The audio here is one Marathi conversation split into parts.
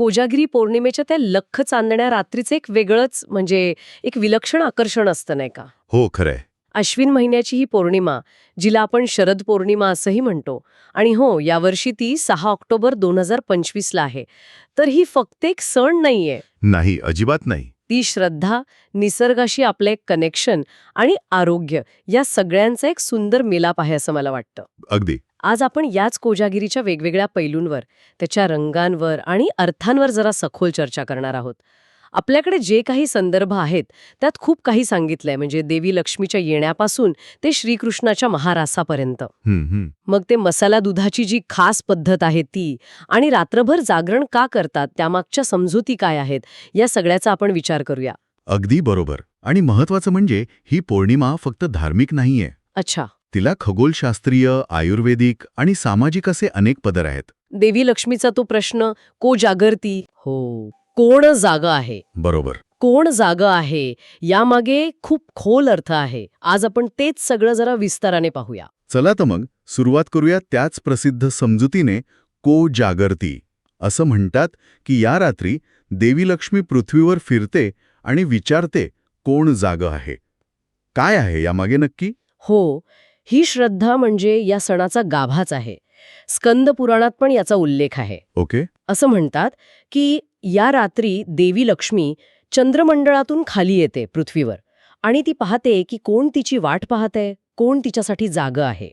कोजागिरी पौर्णिमेच्या त्या लख चांदण्या रात्रीचं एक वेगळंच म्हणजे एक विलक्षण आकर्षण असतं नाही का? हो खरंय. अश्विन महिन्याची ही पौर्णिमा जिला आपण शरद पौर्णिमा असंही म्हणतो. आणि हो यावर्षी ती सहा ऑक्टोबर दोन हजार पंचवीसला आहे. तर ही फक्त एक सण नाहीये. नाही अजिबात नाही. ती श्रद्धा निसर्गाशी आपलं एक कनेक्शन आणि आरोग्य या सगळ्यांचा एक सुंदर मिलाप आहे असं मला वाटतं. अगदी. आज आपण याच कोजागिरीच्या वेगवेगळ्या पैलूंवर त्याच्या रंगांवर आणि अर्थांवर जरा सखोल चर्चा करणार आहोत. आपल्याकडे जे काही संदर्भ आहेत त्यात खूप काही सांगितलंय. म्हणजे देवी लक्ष्मीच्या येण्यापासून ते श्रीकृष्णाच्या महारासापर्यंत. मग ते मसाला दुधाची जी खास पद्धत आहे ती आणि रात्रभर जागरण का करतात त्यामागच्या समजुती काय आहेत या सगळ्याचा आपण विचार करूया. अगदी बरोबर. आणि महत्वाचं म्हणजे ही पौर्णिमा फक्त धार्मिक नाहीये. अच्छा. तिला खगोलशास्त्रीय आयुर्वेदिक आणि सामाजिक असे अनेक पदर आहेत. देवी लक्ष्मीचा तो प्रश्न को जागरती? हो. कोण जाग आहे? बरोबर. कोण जाग आहे? यामागे खूप खोल अर्थ आहे. आज आपण तेच सगळं जरा विस्ताराने पाहूया. चला तर मग सुरुवात करूया त्याच प्रसिद्ध समजुतीने को जागरती? असं म्हणतात की या रात्री देवी लक्ष्मी पृथ्वीवर फिरते आणि विचारते कोण जाग आहे? काय आहे यामागे नक्की? हो. ही श्रद्धा म्हणजे या सणाचा गाभाच आहे. स्कंद पुराणात पण याचा उल्लेख आहे. ओके. असं म्हणतात की या रात्री देवी लक्ष्मी चंद्रमंडळातून खाली येते पृथ्वीवर आणि ती पाहते की कोण तिची वाट पाहतंय कोण तिच्यासाठी जाग आहे.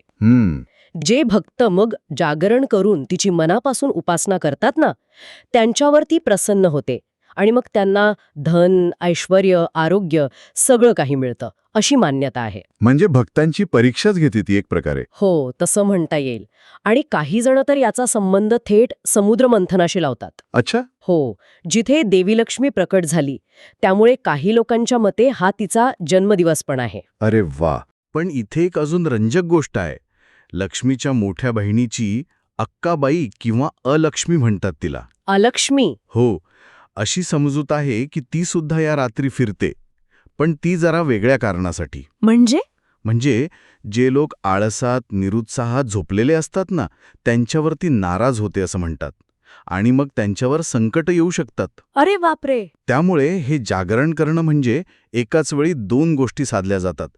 जे भक्त मग जागरण करून तिची मनापासून उपासना करतात ना त्यांच्यावर ती प्रसन्न होते. आणि मग त्यांना धन ऐश्वर आरोग्य सगळं काही मिळतं अशी मान्यता आहे. म्हणजे भक्तांची परीक्षाच घेते ती एक प्रकारे. हो तसं म्हणता येईल. आणि काही जण तर याचा संबंध थेट समुद्र मंथनाशी लावतात. अच्छा. हो जिथे देवी लक्ष्मी प्रकट झाली त्यामुळे काही लोकांच्या मते हा तिचा जन्मदिवस पण आहे. अरे वा! पण इथे एक अजून रंजक गोष्ट आहे. लक्ष्मीच्या मोठ्या बहिणीची अक्काबाई किंवा अलक्ष्मी म्हणतात तिला. अलक्ष्मी? हो. अशी समजूत आहे की ती सुद्धा या रात्री फिरते पण ती जरा वेगळ्या कारणासाठी. म्हणजे? म्हणजे जे लोक आळसात निरुत्साहात झोपलेले असतात ना त्यांच्यावरती नाराज होते असं म्हणतात आणि मग त्यांच्यावर संकट येऊ शकतात. अरे बापरे! त्यामुळे हे जागरण करणं म्हणजे एकाच वेळी दोन गोष्टी साधल्या जातात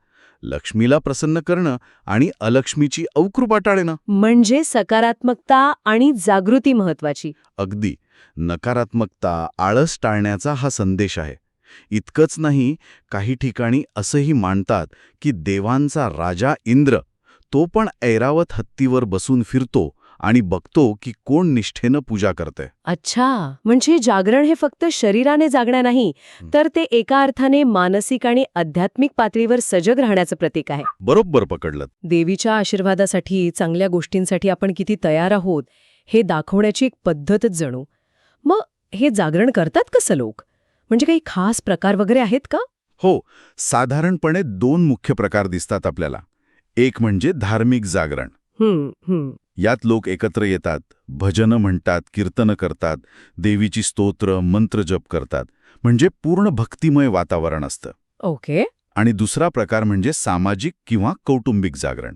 लक्ष्मीला प्रसन्न करणं आणि अलक्ष्मीची अवकृपा टाळणं. म्हणजे सकारात्मकता आणि जागृती महत्वाची अगदी. नकारात्मकता आळस टाळण्याचा हा संदेश आहे. इतकंच नाही काही ठिकाणी असंही मानतात की देवांचा राजा इंद्र तो पण ऐरावत हत्तीवर बसून फिरतो आणि बघतो की कोण निष्ठेनं पूजा करते अच्छा म्हणजे जागरण हे फक्त शरीराने जागणं नाही तर ते एका अर्थाने मानसिक आणि आध्यात्मिक पातळीवर सजग राहण्याचं प्रतीक आहे. बरोबर पकडलं देवीच्या आशीर्वादासाठी चांगल्या गोष्टींसाठी आपण किती तयार आहोत हे दाखवण्याची एक पद्धतच जणू. मग हे जागरण करतात कसं लोक? म्हणजे काही खास प्रकार वगैरे आहेत का? हो साधारणपणे दोन मुख्य प्रकार दिसतात आपल्याला. एक म्हणजे धार्मिक जागरण. यात लोक एकत्र येतात भजनं म्हणतात कीर्तनं करतात देवीची स्तोत्र मंत्र जप करतात. म्हणजे पूर्ण भक्तिमय वातावरण असतं. ओके. आणि दुसरा प्रकार म्हणजे सामाजिक किंवा कौटुंबिक जागरण.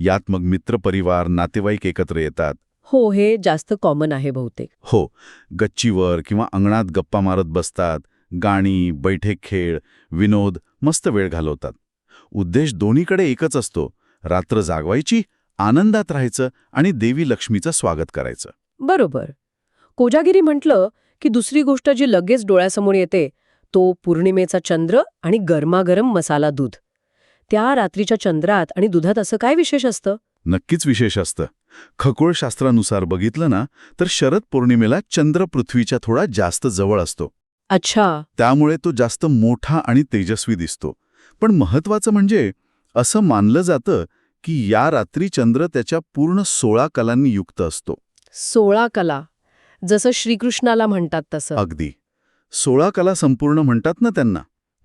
यात मग मित्रपरिवार नातेवाईक एकत्र येतात हो हे जास्त कॉमन आहे बहुतेक. हो गच्चीवर किंवा अंगणात गप्पा मारत बसतात गाणी बैठे खेळ विनोद मस्त वेळ घालवतात. उद्देश दोन्हीकडे एकच असतो रात्र जागवायची आनंदात राहायचं आणि देवी लक्ष्मीचं स्वागत करायचं. बरोबर. कोजागिरी म्हटलं की दुसरी गोष्ट जी लगेच डोळ्यासमोर येते तो पौर्णिमेचा चंद्र आणि गरमागरम मसाला दूध. त्या रात्रीच्या चंद्रात आणि दुधात असं काय विशेष असतं? नक्कीच विशेष असतं. खगोलशास्त्रानुसार बघितलं ना तर शरद पौर्णिमेला चंद्र पृथ्वीच्या थोडा जास्त जवळ असतो. अच्छा. त्यामुळे तो जास्त मोठा आणि तेजस्वी दिसतो. पण महत्वाचं म्हणजे असं मानलं जातं की या रात्री चंद्र त्याच्या पूर्ण सोळा कलांनी युक्त असतो. सोळा कला. जसं श्रीकृष्णाला म्हणतात तसं. अगदी. सोळा कला संपूर्ण म्हणतात ना त्यांना.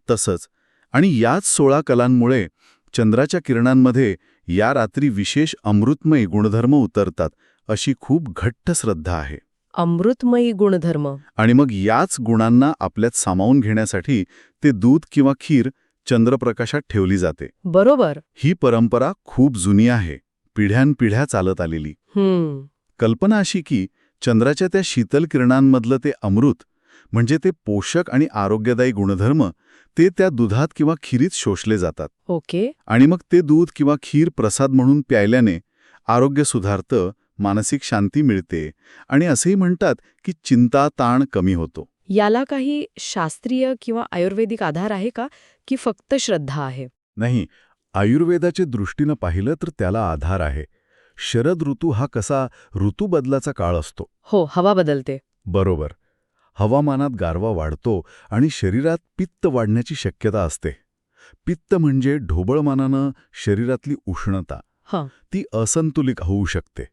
तसंच. आणि याच सोळा कलांमुळे चंद्राच्या किरणांमध्ये या रात्री विशेष अमृतमयी गुणधर्म उतरतात अशी खूप घट्ट श्रद्धा आहे. अमृतमयी गुणधर्म. आणि मग याच गुणांना आपल्यात सामावून घेण्यासाठी ते दूध किंवा खीर चंद्रप्रकाशात ठेवली जाते. बरोबर. ही परंपरा खूप जुनी आहे. पिढ्यानपिढ्या चालत आलेली. हम्म. कल्पना अशी की चंद्राच्या त्या शीतल किरणांमधलं ते अमृत म्हणजे ते पोषक आणि आरोग्यदायी गुणधर्म ते त्या दुधात किंवा खिरीत शोषले जातात. ओके. आणि मग ते दूध किंवा खीर प्रसाद म्हणून प्यायल्याने आरोग्य सुधारतं मानसिक शांती मिळते आणि असेही म्हणतात की चिंता ताण कमी होतो. याला काही शास्त्रीय किंवा आयुर्वेदिक आधार आहे का की फक्त श्रद्धा आहे? नाही आयुर्वेदाच्या दृष्टीनं पाहिलं तर त्याला आधार आहे. शरद ऋतू हा कसा ऋतूबदलाचा काळ असतो. हो हवा बदलते. बरोबर. हवामानात गारवा वाढतो आणि शरीरात पित्त वाढण्याची शक्यता असते. पित्त म्हणजे ढोबळमानानं शरीरातली उष्णता. ती असंतुलित होऊ शकते.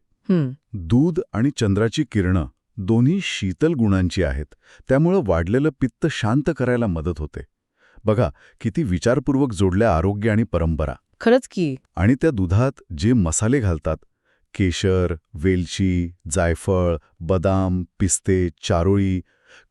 दूध आणि चंद्राची किरणं दोन्ही शीतल गुणांची आहेत. त्यामुळं वाढलेलं पित्त शांत करायला मदत होते. बघा किती विचारपूर्वक जोडल्या आरोग्य आणि परंपरा. खरंच की. आणि त्या दुधात जे मसाले घालतात केशर वेलची जायफळ बदाम पिस्ते चारोळी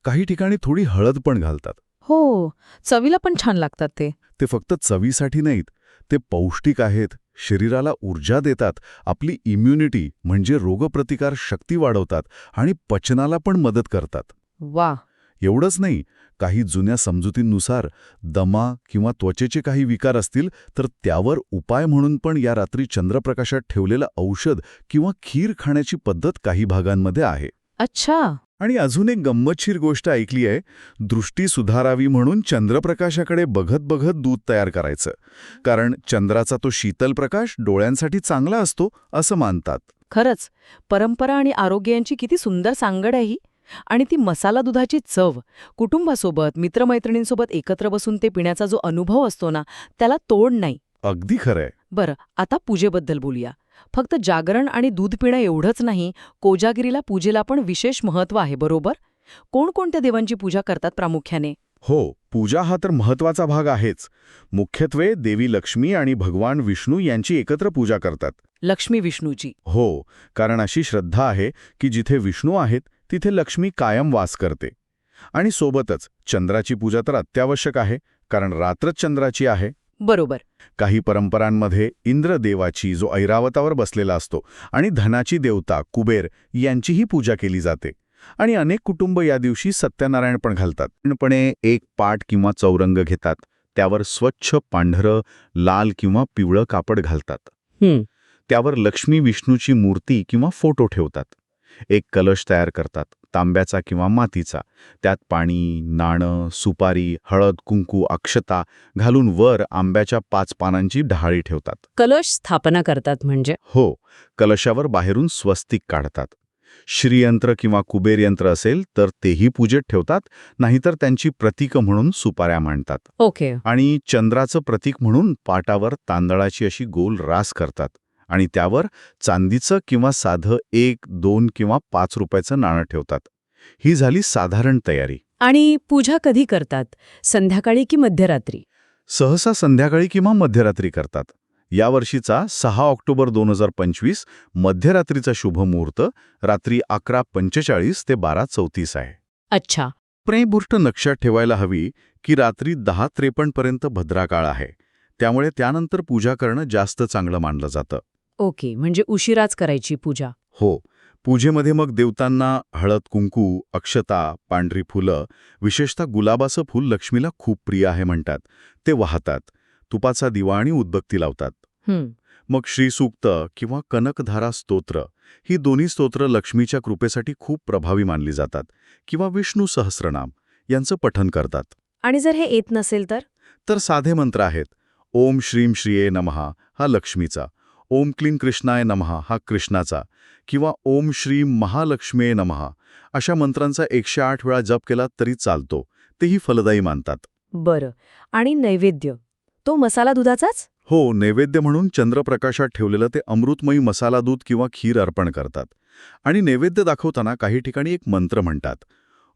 काही ठिकाणी थोडी हळद पण घालतात. हो चवीला पण छान लागतात ते. ते फक्त चवीसाठी नाहीत ते पौष्टिक आहेत शरीराला ऊर्जा देतात आपली इम्युनिटी म्हणजे रोगप्रतिकार शक्ती वाढवतात आणि पचनाला पण मदत करतात. वा. एवढंच नाही काही जुन्या समजुतींनुसार दमा किंवा त्वचेचे काही विकार असतील तर त्यावर उपाय म्हणून पण या रात्री चंद्रप्रकाशात ठेवलेलं औषध किंवा खीर खाण्याची पद्धत काही भागांमध्ये आहे. अच्छा. आणि अजून एक गंमतशीर गोष्ट ऐकली आहे. दृष्टी सुधारावी म्हणून चंद्रप्रकाशाकडे बघत बघत दूध तयार करायचं. कारण चंद्राचा तो शीतल प्रकाश डोळ्यांसाठी चांगला असतो असं मानतात. खरंच. परंपरा आणि आरोग्य यांची किती सुंदर सांगड आहे ही. आणि ती मसाला दुधाची चव. कुटुंबासोबत मित्रमैत्रिणींसोबत एकत्र बसून ते पिण्याचा जो अनुभव असतो ना त्याला तोड नाही. अगदी खरंय बरं आता पूजेबद्दल बोलूया. फक्त जागरण आणि दूध पिणं एवढंच नाही कोजागिरीला पूजेला पण विशेष महत्त्व आहे बरोबर? कोणकोणत्या देवांची पूजा करतात प्रामुख्याने? हो पूजा हा तर महत्त्वाचा भाग आहेच. मुख्यत्वे देवी लक्ष्मी आणि भगवान विष्णू यांची एकत्र पूजा करतात. लक्ष्मी विष्णूची. हो कारण अशी श्रद्धा आहे की जिथे विष्णू आहेत तिथे लक्ष्मी कायम वास करते. आणि सोबतच चंद्राची पूजा तर अत्यावश्यक आहे कारण रात्रच चंद्राची आहे. बरोबर. काही परंपरांमध्ये इंद्रदेवाची जो ऐरावतावर बसलेला असतो आणि धनाची देवता कुबेर यांचीही पूजा केली जाते. आणि अनेक कुटुंब या दिवशी सत्यनारायण पण घालतात. पूर्णपणे एक पाट किंवा चौरंग घेतात. त्यावर स्वच्छ पांढरं लाल किंवा पिवळं कापड घालतात. त्यावर लक्ष्मी विष्णूची मूर्ती किंवा फोटो ठेवतात. एक कलश तयार करतात. तांब्याचा किंवा मातीचा. त्यात पाणी नाणं सुपारी हळद कुंकू अक्षता घालून वर आंब्याच्या पाच पानांची ढाळी ठेवतात. कलश स्थापना करतात म्हणजे? हो कलशावर बाहेरून स्वस्तिक काढतात. श्रीयंत्र किंवा कुबेर यंत्र असेल तर तेही पूजेत ठेवतात नाहीतर त्यांची प्रतीक म्हणून सुपाऱ्या मांडतात. ओके. आणि चंद्राचं प्रतीक म्हणून पाटावर तांदळाची अशी गोल रास करतात. आणि त्यावर चांदीचं किंवा साधं एक दोन किंवा पाच रुपयाचं नाणं ठेवतात. ही झाली साधारण तयारी. आणि पूजा कधी करतात? संध्याकाळी की मध्यरात्री? सहसा संध्याकाळी किंवा मध्यरात्री करतात. यावर्षीचा सहा ऑक्टोबर दोन हजार पंचवीस मध्यरात्रीचा शुभ मुहूर्त रात्री अकरा पंचेचाळीस ते बारा चौतीस आहे. अच्छा. प्रेबुष्ट लक्षात ठेवायला हवी की रात्री दहा त्रेपन्नपर्यंत भद्रा काळ आहे. त्यामुळे त्यानंतर पूजा करणं जास्त चांगलं मानलं जातं. ओके म्हणजे उशिराच करायची पूजा. हो पूजेमध्ये मग देवतांना हळद कुंकू अक्षता पांढरी फुलं विशेषतः गुलाबाचं फूल लक्ष्मीला खूप प्रिय आहे म्हणतात. ते वाहतात तुपाचा दिवा आणि उदबत्ती लावतात. मग श्रीसूक्त किंवा कनकधारा स्तोत्र ही दोन्ही स्तोत्र लक्ष्मीच्या कृपेसाठी खूप प्रभावी मानली जातात किंवा विष्णू सहस्रनाम यांचं पठन करतात. आणि जर हे येत नसेल तर? तर साधे मंत्र आहेत ओम श्रीम श्रिये नमहा हा लक्ष्मीचा ओम क्लीं कृष्णाय नमहा हा कृष्णाचा किंवा ओम श्रीम महालक्ष्मीये नमहा अशा मंत्रांचा एकशे आठ वेळा जप केला तरी चालतो तेही फलदायी मानतात. बरं. आणि नैवेद्य? तो मसाला दुधाचाच? हो नैवेद्य म्हणून चंद्रप्रकाशात ठेवलेलं ते अमृतमयी मसाला दूध किंवा खीर अर्पण करतात. आणि नैवेद्य दाखवताना काही ठिकाणी एक मंत्र म्हणतात.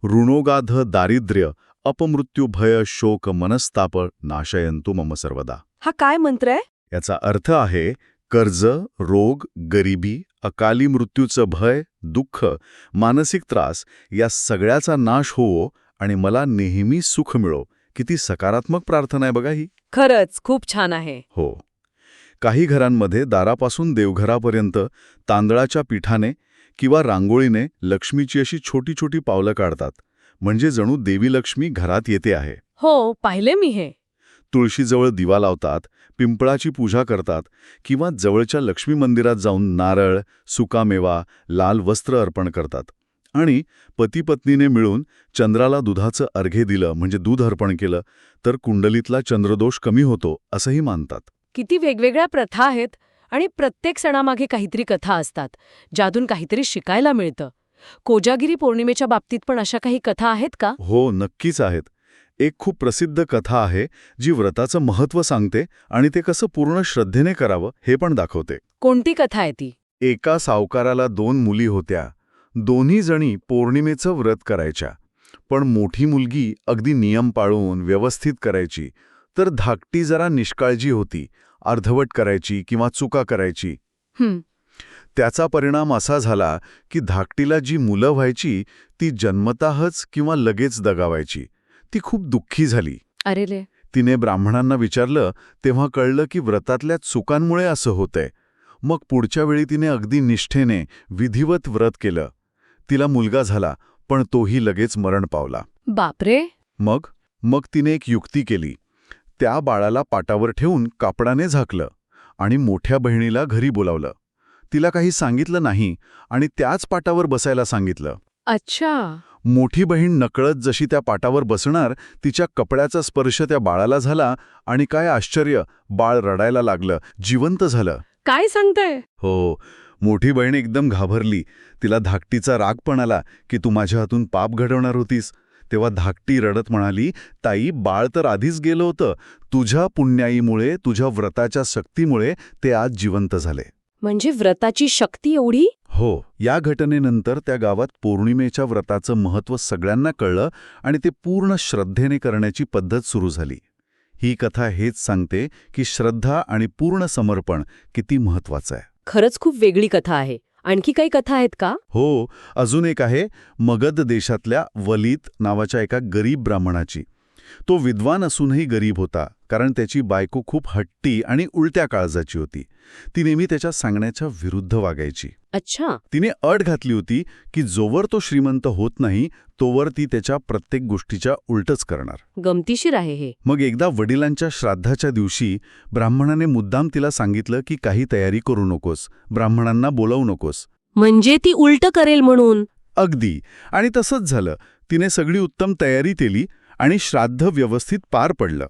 ऋणोगाध दारिद्र्य अपमृत्यू भय शोक मनस्ताप नाशयंतु मम सर्वदा. हा काय मंत्र आहे? याचा अर्थ आहे कर्ज रोग गरिबी अकाली मृत्यूचं भय दुःख मानसिक त्रास या सगळ्याचा नाश होवो आणि मला नेहमी सुख मिळो. किती सकारात्मक प्रार्थना आहे बघा ही. खरंच खूप छान आहे. हो. काही घरांमध्ये दारापासून देवघरापर्यंत तांदळाच्या पिठाने किंवा रांगोळीने लक्ष्मीची अशी छोटी छोटी पावलं काढतात. म्हणजे जणू देवी लक्ष्मी घरात येते आहे. हो पाहिले मी हे. तुळशीजवळ दिवा लावतात पिंपळाची पूजा करतात किंवा जवळच्या लक्ष्मी मंदिरात जाऊन नारळ सुकामेवा लाल वस्त्र अर्पण करतात. आणि पती पत्नीने मिळून चंद्राला दुधाचं अर्घे दिलं म्हणजे दूध अर्पण केलं तर कुंडलीतला चंद्रदोष कमी होतो असंही मानतात. किती वेगवेगळ्या प्रथा आहेत आणि प्रत्येक सणामागे काहीतरी कथा असतात ज्यातून काहीतरी शिकायला मिळतं. कोजागिरी पौर्णिमेच्या बाबतीत पण अशा काही कथा आहेत का? हो नक्कीच आहेत. एक खूप प्रसिद्ध कथा आहे जी व्रताचं महत्त्व सांगते आणि ते कसं पूर्ण श्रद्धेने करावं हे पण दाखवते. कोणती कथा आहे ती? एका सावकाराला दोन मुली होत्या. दोन्ही जणी पौर्णिमेचं व्रत करायच्या. पण मोठी मुलगी अगदी नियम पाळून व्यवस्थित करायची. तर धाकटी जरा निष्काळजी होती. अर्धवट करायची किंवा चुका करायची. त्याचा परिणाम असा झाला की धाकटीला जी मुलं व्हायची ती जन्मताहच किंवा लगेच दगावायची. ती खूप दुःखी झाली. अरे रे. तिने ब्राह्मणांना विचारलं तेव्हा कळलं की व्रतातल्या चुकांमुळे असं होतंय. मग पुढच्या वेळी तिने अगदी निष्ठेने विधिवत व्रत केलं. तिला मुलगा झाला पण तोही लगेच मरण पावला. बापरे. मग? मग तिने एक युक्ती केली. त्या बाळाला पाटावर ठेवून कापडाने झाकलं आणि मोठ्या बहिणीला घरी बोलावलं. तिला काही सांगितलं नाही आणि त्याच पाटावर बसायला सांगितलं. अच्छा. मोठी बहीण नकळत जशी त्या पाटावर बसणार तिच्या कपड्याचा स्पर्श त्या बाळाला झाला आणि काय आश्चर्य बाळ रडायला लागलं जिवंत झालं. काय सांगताय? हो मोठी बहीण एकदम घाबरली. तिला धाकटीचा राग पण आला की तू माझ्या हातून पाप घडवणार होतीस. तेव्हा धाकटी रडत म्हणाली ताई बाळ तर आधीच गेलं होतं. तुझ्या पुण्याईमुळे तुझ्या व्रताच्या शक्तीमुळे ते आज जिवंत झाले. म्हणजे व्रताची शक्ती एवढी? हो या घटनेनंतर त्या गावात पौर्णिमेच्या व्रताचं महत्त्व सगळ्यांना कळलं आणि ते पूर्ण श्रद्धेने करण्याची पद्धत सुरू झाली. ही कथा हेच सांगते की श्रद्धा आणि पूर्ण समर्पण किती महत्वाचं आहे. खरंच खूप वेगळी कथा आहे. आणखी काही कथा आहेत का? हो अजून एक आहे मगध देशातल्या वलीत नावाच्या एका गरीब ब्राह्मणाची. तो विद्वान असूनही गरीब होता कारण त्याची बायको खूप हट्टी आणि उलट्या काळजाची होती. ती नेहमी त्याच्या सांगण्याच्या विरुद्ध वागायची. अच्छा. तिने अट घातली होती की जोवर तो श्रीमंत होत नाही तोवर ती त्याच्या प्रत्येक गोष्टीच्या उलटच करणार. गमतीशीर आहे हे. मग एकदा वडिलांच्या श्राद्धाच्या दिवशी ब्राह्मणाने मुद्दाम तिला सांगितलं की काही तयारी करू नकोस ब्राह्मणांना बोलवू नकोस. म्हणजे ती उलट करेल म्हणून? अगदी. आणि तसंच झालं. तिने सगळी उत्तम तयारी केली आणि श्राद्ध व्यवस्थित पार पडलं.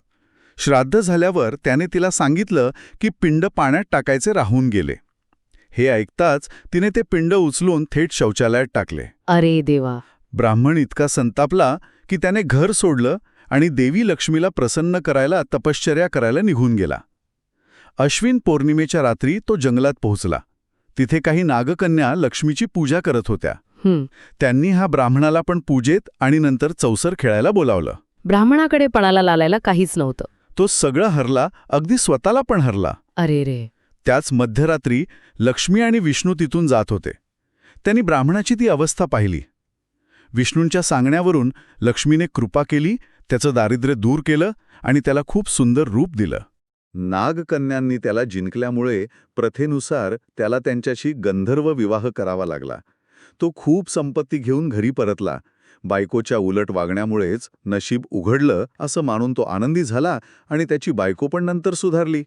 श्राद्ध झाल्यावर त्याने तिला सांगितलं की पिंड पाण्यात टाकायचे राहून गेले. हे ऐकताच तिने ते पिंड उचलून थेट शौचालयात टाकले. अरे देवा! ब्राह्मण इतका संतापला की त्याने घर सोडलं आणि देवी लक्ष्मीला प्रसन्न करायला तपश्चर्या करायला निघून गेला. अश्विन पौर्णिमेच्या रात्री तो जंगलात पोहोचला. तिथे काही नागकन्या लक्ष्मीची पूजा करत होत्या. त्यांनी हा ब्राह्मणाला पण पूजेत आणि नंतर चौसर खेळायला बोलावलं. ब्राह्मणाकडे पणाला लालायला काहीच नव्हतं. तो सगळं हरला अगदी स्वतःला पण हरला. अरे रे. त्याच मध्यरात्री लक्ष्मी आणि विष्णू तिथून जात होते. त्यांनी ब्राह्मणाची ती अवस्था पाहिली. विष्णूंच्या सांगण्यावरून लक्ष्मीने कृपा केली त्याचं दारिद्र्य दूर केलं आणि त्याला खूप सुंदर रूप दिलं. नागकन्यांनी त्याला जिंकल्यामुळे प्रथेनुसार त्याला त्यांच्याशी गंधर्व विवाह करावा लागला. तो खूप संपत्ती घेऊन घरी परतला. बायकोच्या उलट वागण्यामुळेच नशीब उघडलं असं मानून तो आनंदी झाला आणि त्याची बायको पण नंतर सुधारली.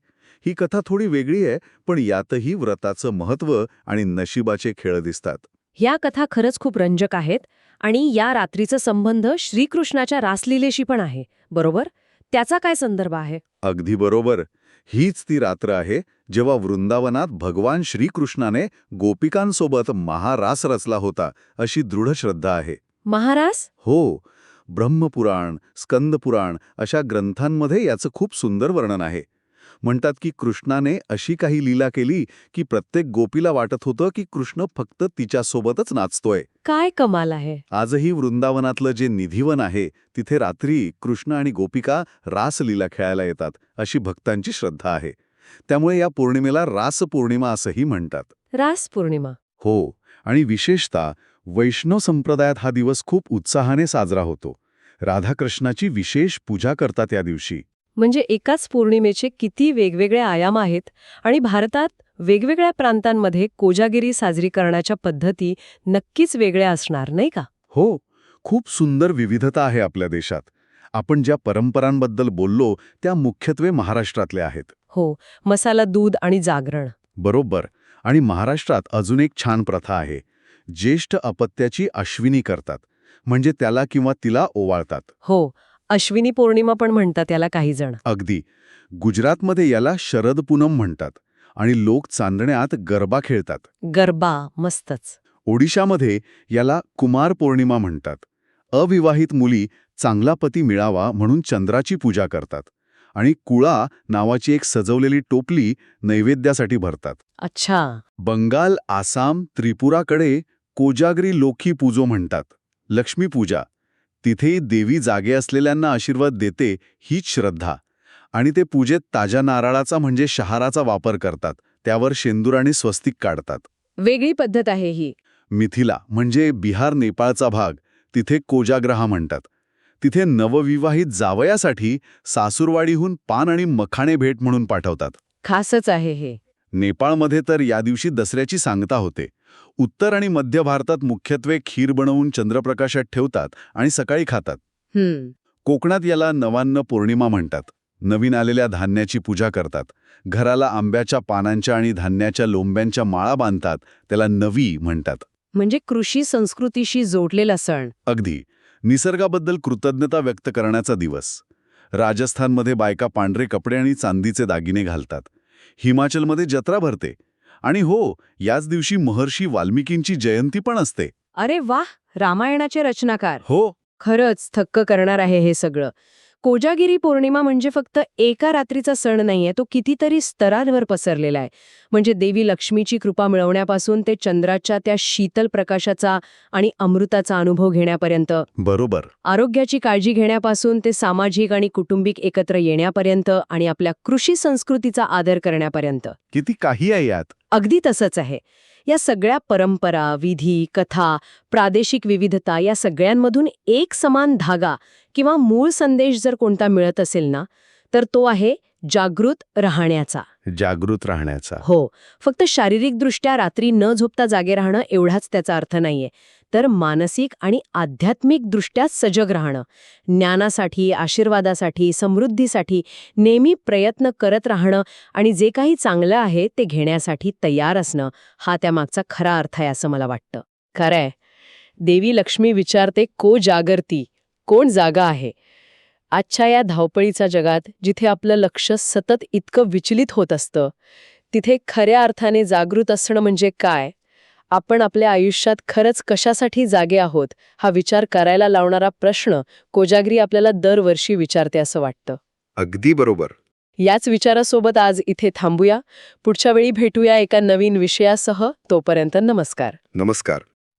ही कथा थोडी वेगळी आहे पण यातही व्रताचं महत्त्व आणि नशिबाचे खेळ दिसतात. ह्या कथा खरंच खूप रंजक आहेत आणि या रात्रीचा संबंध श्रीकृष्णाच्या रासलीलेशी पण आहे बरोबर? त्याचा काय संदर्भ आहे? अगदी बरोबर. हीच ती रात्र आहे जेव्हा वृंदावनात भगवान श्रीकृष्णाने गोपिकांसोबत महारास रचला होता अशी दृढ श्रद्धा आहे. महारास? हो. ब्रह्मपुराण स्कंदपुराण अशा ग्रंथांमध्ये याचं खूप सुंदर वर्णन आहे. म्हणतात की कृष्णाने अशी काही लीला केली की प्रत्येक गोपीला वाटत होतं की कृष्ण फक्त तिच्यासोबतच नाचतोय. काय कमाल आहे. आजही वृंदावनातलं जे निधिवन आहे तिथे रात्री कृष्ण आणि गोपिका रासलीला खेळायला येतात अशी भक्तांची श्रद्धा आहे. त्यामुळे या पौर्णिमेला रास पौर्णिमा असंही म्हणतात. रास पौर्णिमा. हो आणि विशेषतः वैष्णव संप्रदायात हा दिवस खूप उत्साहाने साजरा होतो. राधाकृष्णाची विशेष पूजा करतात या दिवशी. म्हणजे एकाच पौर्णिमेचे किती वेगवेगळे आयाम आहेत आणि भारतात वेगवेगळ्या प्रांतांमध्ये कोजागिरी साजरी करण्याच्या पद्धती नक्कीच वेगळ्या असणार नाही का? हो खूप सुंदर विविधता आहे आपल्या देशात. आपण ज्या परंपरांबद्दल बोललो त्या मुख्यत्वे महाराष्ट्रातल्या आहेत. हो मसाला दूध आणि जागरण. बरोबर. आणि महाराष्ट्रात अजून एक छान प्रथा आहे. ज्येष्ठ अपत्याची अश्विनी करतात. म्हणजे त्याला किंवा तिला ओवाळतात. हो अश्विनी पौर्णिमा पण म्हणतात याला काही जण. अगदी. गुजरातमध्ये याला शरद पूनम म्हणतात आणि लोक चांदण्यात गरबा खेळतात. गरबा मस्तच. ओडिशामध्ये याला कुमार पौर्णिमा म्हणतात. अविवाहित मुली चांगला पती मिळावा म्हणून चंद्राची पूजा करतात आणि कुळा नावाची एक सजवलेली टोपली नैवेद्यासाठी भरतात. अच्छा. बंगाल आसाम त्रिपुराकडे कोजागरी लोखी पूजो म्हणतात. लक्ष्मी तिथेही देवी जागे असलेल्यांना आशीर्वाद देते हीच श्रद्धा. आणि ते पूजेत ताज्या नारळाचा म्हणजे शहाराचा वापर करतात त्यावर शेंदूर आणि स्वस्तिक काढतात. वेगळी पद्धत आहे ही. मिथिला म्हणजे बिहार नेपाळचा भाग तिथे कोजाग्रहा म्हणतात. तिथे नवविवाहित जावयासाठी सासूरवाडीहून पान आणि मखाणे भेट म्हणून पाठवतात. खासच आहे हे. नेपाळमध्ये तर या दिवशी दसऱ्याची सांगता होते. उत्तर आणि मध्य भारतात मुख्यत्वे खीर बनवून चंद्रप्रकाशात ठेवतात आणि सकाळी खातात. कोकणात याला नवान्न पौर्णिमा म्हणतात. नवीन आलेल्या धान्याची पूजा करतात. घराला आंब्याच्या पानांच्या आणि धान्याच्या लोंब्यांच्या माळा बांधतात. त्याला नवी म्हणतात. म्हणजे कृषी संस्कृतीशी जोडलेला सण. अगदी. निसर्गाबद्दल कृतज्ञता व्यक्त करण्याचा दिवस. राजस्थानमध्ये बायका पांढरे कपडे आणि चांदीचे दागिने घालतात. हिमाचलमध्ये जत्रा भरते. आणि हो याच दिवशी महर्षी वाल्मिकींची जयंती पण असते. अरे वाह! रामायणाचे रचनाकार. हो. खरंच थक्क करणार आहे हे सगळं. कोजागिरी पौर्णिमा म्हणजे फक्त एका रात्रीचा सण नाहीये तो कितीतरी स्तरांवर पसरलेला आहे. म्हणजे देवी लक्ष्मीची कृपा मिळवण्यापासून ते चंद्राच्या त्या शीतल प्रकाशाचा आणि अमृताचा अनुभव घेण्यापर्यंत बरोबर. आरोग्याची काळजी घेण्यापासून ते सामाजिक आणि कुटुंबिक एकत्र येण्यापर्यंत आणि आपल्या कृषी संस्कृतीचा आदर करण्यापर्यंत. किती काही आहे यात? अगदी तसंच आहे. या सगळ्या परंपरा विधी कथा प्रादेशिक विविधता या सगळ्यांमधून एक समान धागा किंवा मूळ संदेश जर कोणता मिळत असेल ना तर तो आहे जागृत राहण्याचा. जागृत राहण्याचा. हो फक्त शारीरिकदृष्ट्या रात्री न झोपता जागे राहणं एवढाच त्याचा अर्थ नाहीये. तर मानसिक आणि आध्यात्मिकदृष्ट्या सजग राहणं. ज्ञानासाठी आशीर्वादासाठी समृद्धीसाठी नेहमी प्रयत्न करत राहणं आणि जे काही चांगलं आहे ते घेण्यासाठी तयार असणं हा त्यामागचा खरा अर्थ आहे असं मला वाटतं. खरंय. देवी लक्ष्मी विचारते को जागरती? कोण जागा आहे? आजच्या या धावपळीच्या जगात जिथे आपलं लक्ष सतत इतकं विचलित होत असतं तिथे खऱ्या अर्थाने जागृत असणं म्हणजे काय? आपण आपल्या आयुष्यात खरंच कशासाठी जागे आहोत हा विचार करायला लावणारा प्रश्न कोजागिरी आपल्याला दरवर्षी विचारते असं वाटतं. अगदी बरोबर. याच विचारासोबत आज इथे थांबूया. पुढच्या वेळी भेटूया एका नवीन विषयासह. तोपर्यंत नमस्कार. नमस्कार.